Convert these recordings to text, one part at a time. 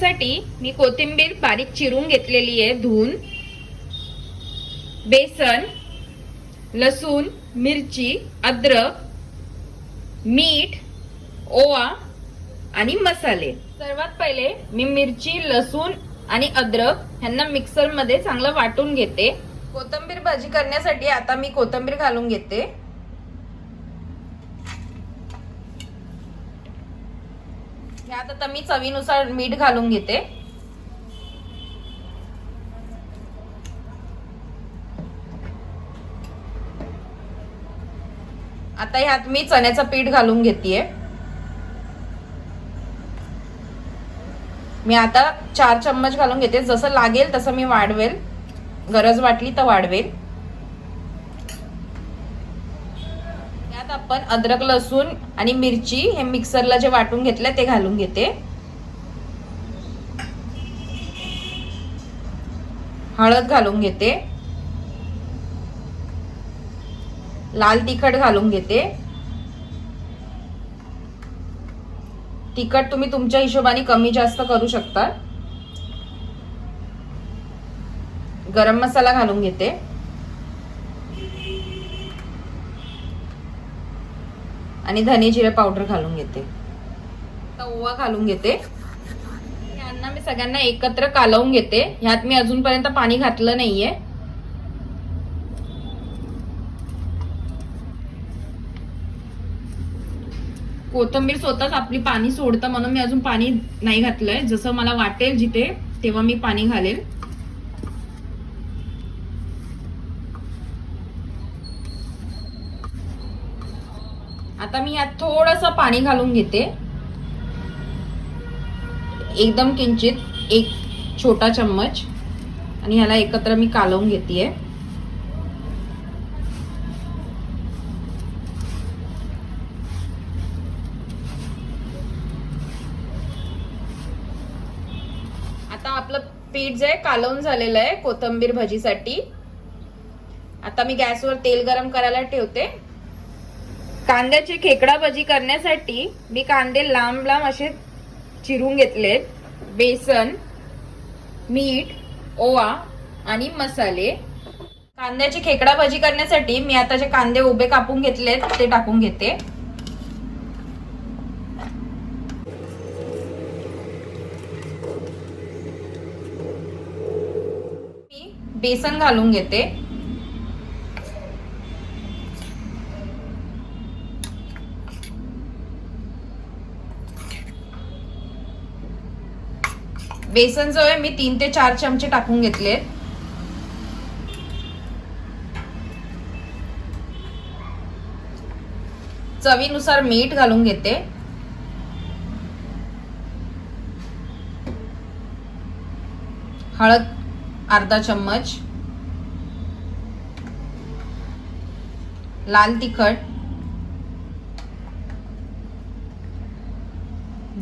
करण्यासाठी मी कोथिंबीर बारीक चिरून घेतलेली आहे धुवून. बेसन लसूण मिरची अद्रक मीठ ओवा आणि मसाले. सर्वात पहिले मी मिरची लसूण आणि अद्रक ह्यांना मिक्सरमध्ये चांगलं वाटून घेते. कोथिंबीर भाजी करण्यासाठी आता मी कोथिंबीर घालून घेते. ह्यात आता मी चवीनुसार मीठ घालून घेते. आता ह्यात मी चण्याचं पीठ घालून घेतेय. मी आता चार चम्मच घालून घेते जसं लागेल तसं मी वाढवेल. गरज वाटली तर वाढवेल. यात आपण अद्रक लसूण आणि मिरची हे मिक्सरला जे वाटून घेतलं ते घालून घेते. हळद घालून घेते. लाल तिखट घालून घेते. तिखट तुम्ही तुमच्या हिशोबाने कमी जास्त करू शकता. गरम मसाला घालून घेते. आणि धने जिरे पावडर घालून घेते. ओवा घालून घेते. यांना मी सगळ्यांना एकत्र कालवून घेते. ह्यात मी अजूनपर्यंत पाणी घातलं नाहीये. कोथंबीर स्वतःच आपली पाणी सोडतं म्हणून मी अजून पाणी नाही घातलंय. जसं मला वाटेल जिथे तेव्हा मी पाणी घालेल. आता मी यात थोडंसं पाणी घालून घेते. एकदम किंचित एक छोटा चम्मच. आणि ह्याला एकत्र मी कालवून घेतेय. आता आपलं पीठ जे आहे कालवून झालेलं आहे कोथंबीर भजीसाठी. आता मी गॅसवर तेल गरम करायला ठेवते. कांद्याची खेकडा भजी करण्यासाठी मी कांदे लांब लांब असे चिरून घेतलेत बेसन मीठ ओवा आणि मसाले. कांद्याची खेकडा भजी करण्यासाठी मी आता जे कांदे उभे कापून घेतलेत ते टाकून घेते. मी बेसन घालून घेते. बेसन जो आहे मी तीन ते चार चमचे टाकून घेतले चवीनुसार मीठ घालून घेते. हळद अर्धा चम्मच. लाल तिखट.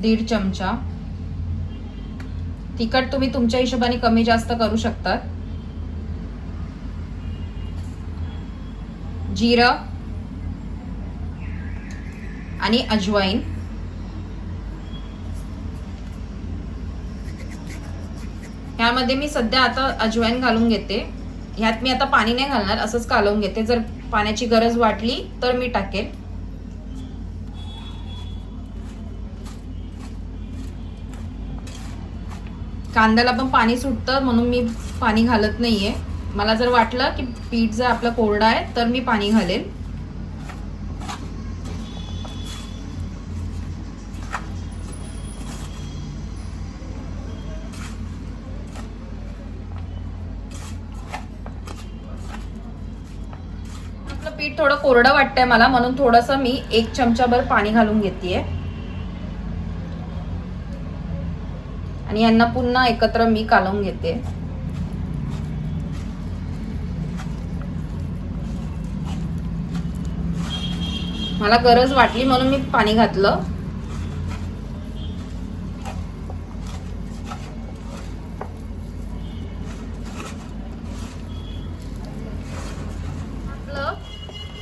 दीड चमचा. तिखट तुम्ही तुमच्या हिशोबाने कमी जास्त करू शकतात. जिरं. आणि अजवाईन. ह्यामध्ये मी सध्या आता अजवाईन घालून घेते. ह्यात मी आता पाणी नाही घालणार असंच घालून घेते. जर पाण्याची गरज वाटली तर मी टाकेल. कांद्याला पण पाणी सुटतं म्हणून मी पाणी घालत नाहीये. मला जर वाटलं की पीठ जर आपलं कोरडं आहे तर मी पाणी घालेल. आपलं पीठ थोडं कोरडं वाटतंय मला म्हणून थोडस मी एक चमचाभर पाणी घालून घेते आणि यांना पुन्हा एकत्र मी कालवून घेते. मला गरज वाटली म्हणून मी पाणी घातलं.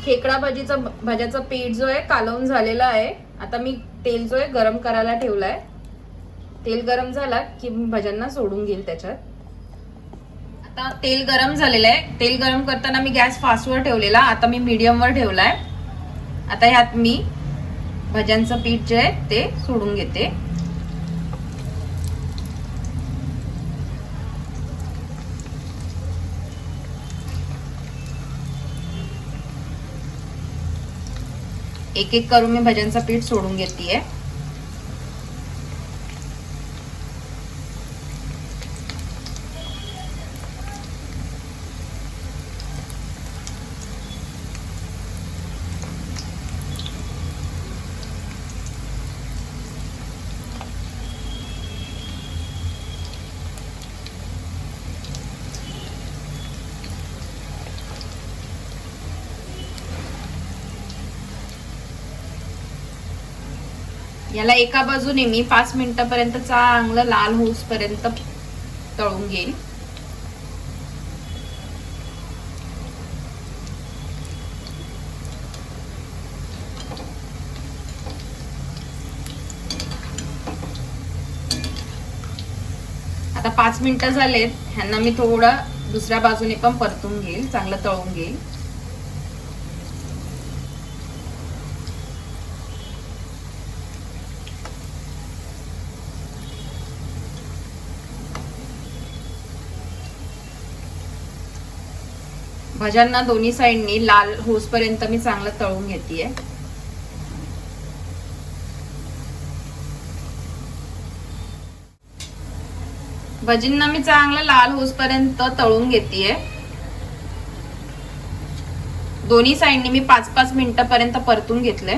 खेकडा भाजीचा भाज्याचा पीठ जो आहे कालवून झालेला आहे. आता मी तेल जो आहे गरम करायला ठेवलाय. तेल गरम झाला की मी भज्यांना सोडून घेईल त्याच्यात. आता तेल गरम झालेलं आहे. तेल गरम करताना मी गॅस फास्टवर ठेवलेला. आता मी मीडियमवर ठेवलाय. आता ह्यात मी भज्यांचं पीठ जे आहे ते सोडून घेते. एक एक करून मी भज्यांचं पीठ सोडून घेतेय. याला एका बाजूने मी पाच मिनिटापर्यंत चांगलं लाल होऊसपर्यंत तळून घेईल आता पाच मिनिटं झालेत. ह्यांना मी थोडं दुसऱ्या बाजूने पण परतून घेईल चांगलं तळून घेईल भज्यांना दोन्ही साईडनी लाल होसपर्यंत मी चांगलं तळून घेते भजींना मी चांगलं लाल होसपर्यंत तळून घेतेय. दोन्ही साईडनी मी पाच पाच मिनिटापर्यंत परतून घेतले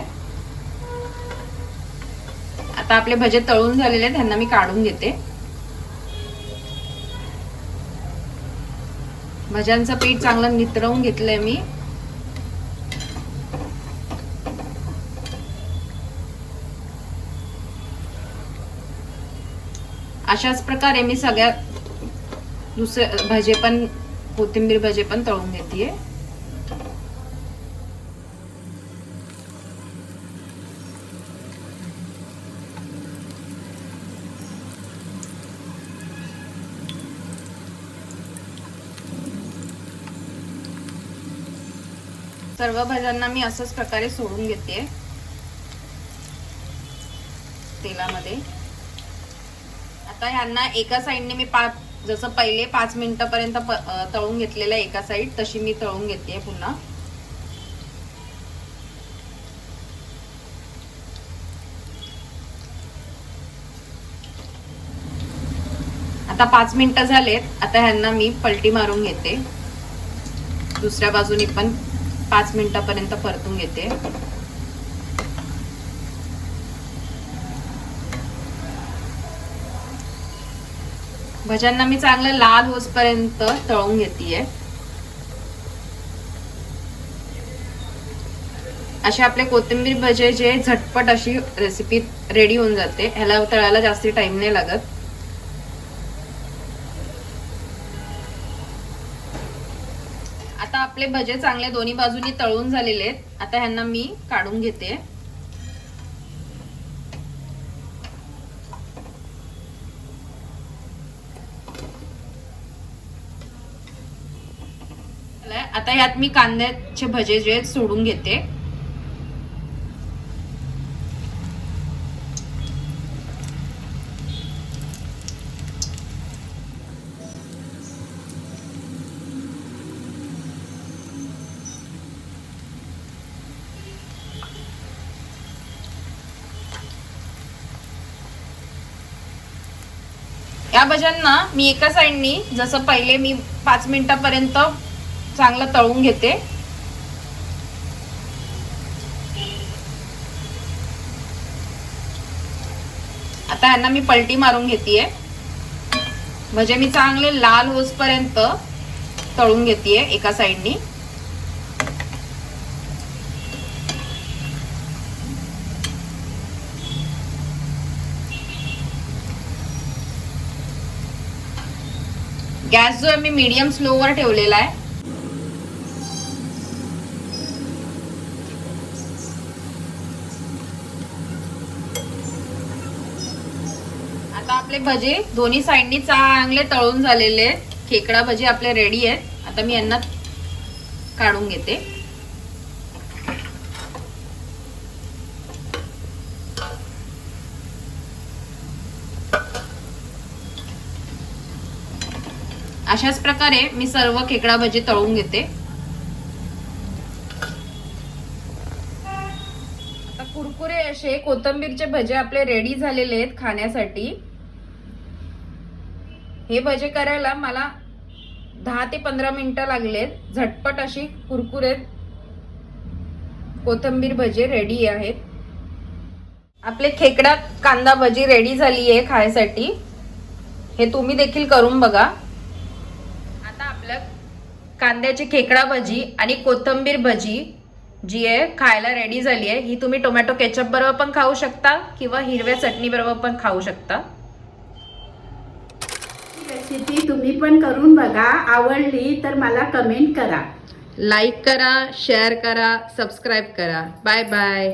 आता आपले भजे तळून झालेले त्यांना मी काढून घेते. भज्यांचं पीठ चांगलं नितळवून घेतलंय मी. अशाच प्रकारे मी सगळ्या दुसरे भजे पण कोथिंबीर भजे पण तळून घेते सर्व भाज्यांना मी असंच प्रकारे सोडून घेते. तेलामध्ये. आता ह्यांना एका साईडने मी पाच जसं पहिले पाच मिनिटापर्यंत तळून घेतलेलं आहे एका साईड तशी मी तळून घेते पुन्हा. आता पाच मिनिटं झालेत. आता ह्यांना मी पलटी मारून घेते. दुसऱ्या बाजूने पण पाच मिनिटापर्यंत परतून घेते. भज्यांना मी चांगलं लाल होसपर्यंत तळून घेतेय. असे आपले कोथिंबीर भजे जे झटपट अशी रेसिपी रेडी होऊन जाते. ह्याला तळायला जास्त टाइम नाही लागत. आपले भजे चांगले दोन्ही बाजूनी तळून झालेले आहेत. आता ह्यांना मी काढून घेते. आता ह्यात मी कांद्याचे भजे जे सोडून घेते. या भज्यांना मी एका साईडनी जसं पहिले मी पाच मिनिटापर्यंत चांगलं तळून घेते. आता यांना मी पलटी मारून घेतेय. म्हणजे मी चांगले लाल होसपर्यंत तळून घेतेय एका साईडनी. गॅस जो आहे मी मीडियम स्लोवर ठेवलेला आहे. आता आपले भजे दोन्ही साईडनी चांगले तळून झालेले आहेत. खेकडा भजी आपले रेडी आहेत. आता मी यांना काढून घेते. अशाच प्रकारे मी सर्व खेकडा भजी तळून घेते. आता कुरकुरे असे कोथंबीरचे भजे आपले रेडी झालेले आहेत खाण्यासाठी. हे भजे करायला मला दहा ते पंधरा मिनिटं लागलेत. झटपट अशी कुरकुरे कोथंबीर भजे रेडी आहेत. आपले खेकडा कांदा भजी रेडी झाली आहे खायसाठी हे तुम्ही देखील करून बघा. कांद्याची खेकडा भजी आणि कोथंबीर भजी जी आहे खायला रेडी झाली आहे. ही तुम्ही टोमॅटो केचप बरोबर पण खाऊ शकता किंवा हिरव्या चटणी बरोबर पण खाऊ शकता. रेसिपी तुम्ही पण करून बघा. आवडली तर मला कमेंट करा. लाईक करा शेअर करा सबस्क्राईब करा. Bye bye